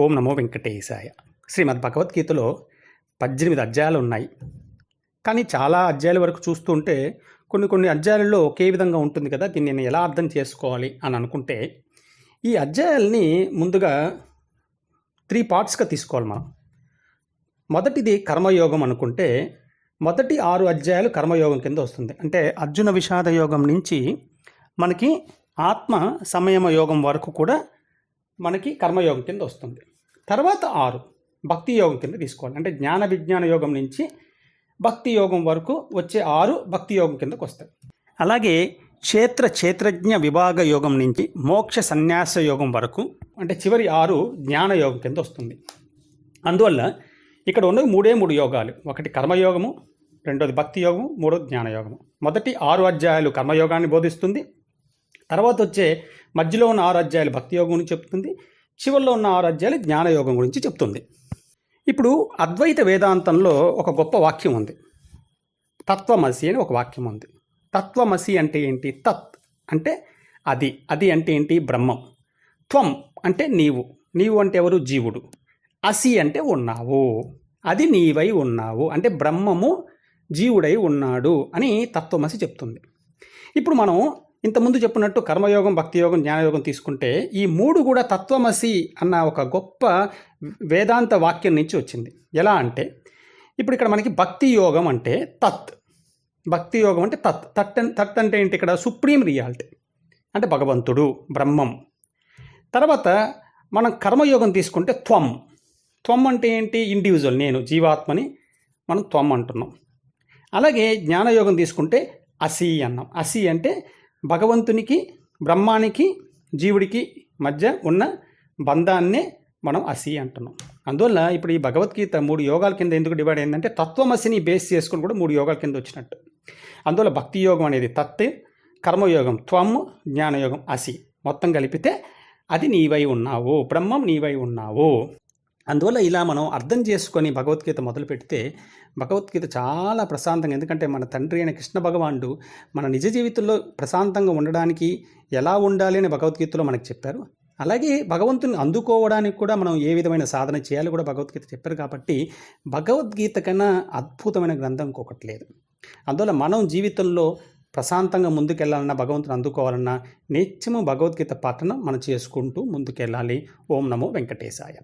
ఓం నమో వెంకటేశాయ. శ్రీమద్ భగవద్గీతలో పద్దెనిమిది అధ్యాయాలు ఉన్నాయి. కానీ చాలా అధ్యాయాల వరకు చూస్తుంటే కొన్ని కొన్ని అధ్యాయాలలో ఒకే విధంగా ఉంటుంది కదా దీన్ని నేను ఎలా అర్థం చేసుకోవాలి అని అనుకుంటే ఈ అధ్యాయాల్ని ముందుగా త్రీ పార్ట్స్గా తీసుకోవాలి మనం. మొదటిది కర్మయోగం అనుకుంటే మొదటి ఆరు అధ్యాయాలు కర్మయోగం కింద వస్తుంది. అంటే అర్జున విషాద యోగం నుంచి మనకి ఆత్మ సంయమ యోగం వరకు కూడా మనకి కర్మయోగం కింద వస్తుంది. తర్వాత ఆరు భక్తి యోగం కింద తీసుకోవాలి. అంటే జ్ఞాన విజ్ఞాన యోగం నుంచి భక్తి యోగం వరకు వచ్చే ఆరు భక్తి యోగం కిందకు వస్తాయి. అలాగే క్షేత్ర క్షేత్రజ్ఞ విభాగ యోగం నుంచి మోక్ష సన్యాస యోగం వరకు అంటే చివరి ఆరు జ్ఞాన యోగం కింద వస్తుంది. అందువల్ల ఇక్కడ ఉన్నవి మూడే మూడు యోగాలు. ఒకటి కర్మయోగము రెండోది భక్తి యోగము మూడోది జ్ఞానయోగము మొదటి ఆరు అధ్యాయాలు కర్మయోగాన్ని బోధిస్తుంది. తర్వాత వచ్చే మధ్యలో ఉన్న ఆరు అధ్యాయాలు భక్తి యోగం గురించి చెప్తుంది చివరిలో ఉన్న ఆరు అధ్యాయాలు జ్ఞానయోగం గురించి చెప్తుంది. ఇప్పుడు అద్వైత వేదాంతంలో ఒక గొప్ప వాక్యం ఉంది. తత్వమసి అని ఒక వాక్యం ఉంది. తత్వమసి అంటే ఏంటి? తత్ అంటే అది. అది అంటే ఏంటి? బ్రహ్మం. త్వం అంటే నీవు. నీవు అంటే ఎవరు? జీవుడు. అసి అంటే ఉన్నావు. అది నీవై ఉన్నావు. అంటే బ్రహ్మము జీవుడై ఉన్నాడు అని తత్వమసి చెప్తుంది. ఇప్పుడు మనం ఇంతకుముందు చెప్పినట్టు కర్మయోగం భక్తియోగం జ్ఞానయోగం తీసుకుంటే ఈ మూడు కూడా తత్వమసి అన్న ఒక గొప్ప వేదాంత వాక్యం నుంచి వచ్చింది. ఎలా అంటే ఇప్పుడు ఇక్కడ మనకి భక్తి యోగం అంటే తత్. భక్తి యోగం అంటే తత్. తట్ అన్- తత్ అంటే ఏంటి ఇక్కడ? Supreme reality. అంటే భగవంతుడు బ్రహ్మం. తర్వాత మనం కర్మయోగం తీసుకుంటే త్వం. త్వం అంటే ఏంటి? ఇండివిజువల్. నేను జీవాత్మని మనం త్వం అంటున్నాం. అలాగే జ్ఞానయోగం తీసుకుంటే అసి అన్నాం. అసి అంటే భగవంతునికి బ్రహ్మానికి జీవుడికి మధ్య ఉన్న బంధాన్నే మనం అసి అంటున్నాం. అందువల్ల ఇప్పుడు ఈ భగవద్గీత మూడు యోగాల కింద ఎందుకు డివైడ్ అయిందంటే తత్వమసిని బేస్ చేసుకుని కూడా మూడు యోగాల కింద వచ్చినట్టు. అందువల్ల భక్తి యోగం అనేది తత్ కర్మయోగం త్వం జ్ఞానయోగం అసి. మొత్తం కలిపితే అది నీవై ఉన్నావు బ్రహ్మం నీవై ఉన్నావు. అందువల్ల ఇలా మనం అర్థం చేసుకొని భగవద్గీత మొదలు పెడితే భగవద్గీత చాలా ప్రశాంతంగా ఎందుకంటే మన తండ్రి అయిన కృష్ణ భగవానుడు మన నిజ జీవితంలో ప్రశాంతంగా ఉండడానికి ఎలా ఉండాలి అని భగవద్గీతలో మనకు చెప్పారు. అలాగే భగవంతుని అందుకోవడానికి కూడా మనం ఏ విధమైన సాధన చేయాలో కూడా భగవద్గీత చెప్పారు కాబట్టి భగవద్గీత కన్నా అద్భుతమైన గ్రంథం ఇంకొకటి లేదు. అందువల్ల మనం జీవితంలో ప్రశాంతంగా ముందుకెళ్ళాలన్నా భగవంతుని అందుకోవాలన్నా నిత్యము భగవద్గీత పాఠన మనం చేసుకుంటూ ముందుకెళ్ళాలి. ఓం నమో వెంకటేశాయ.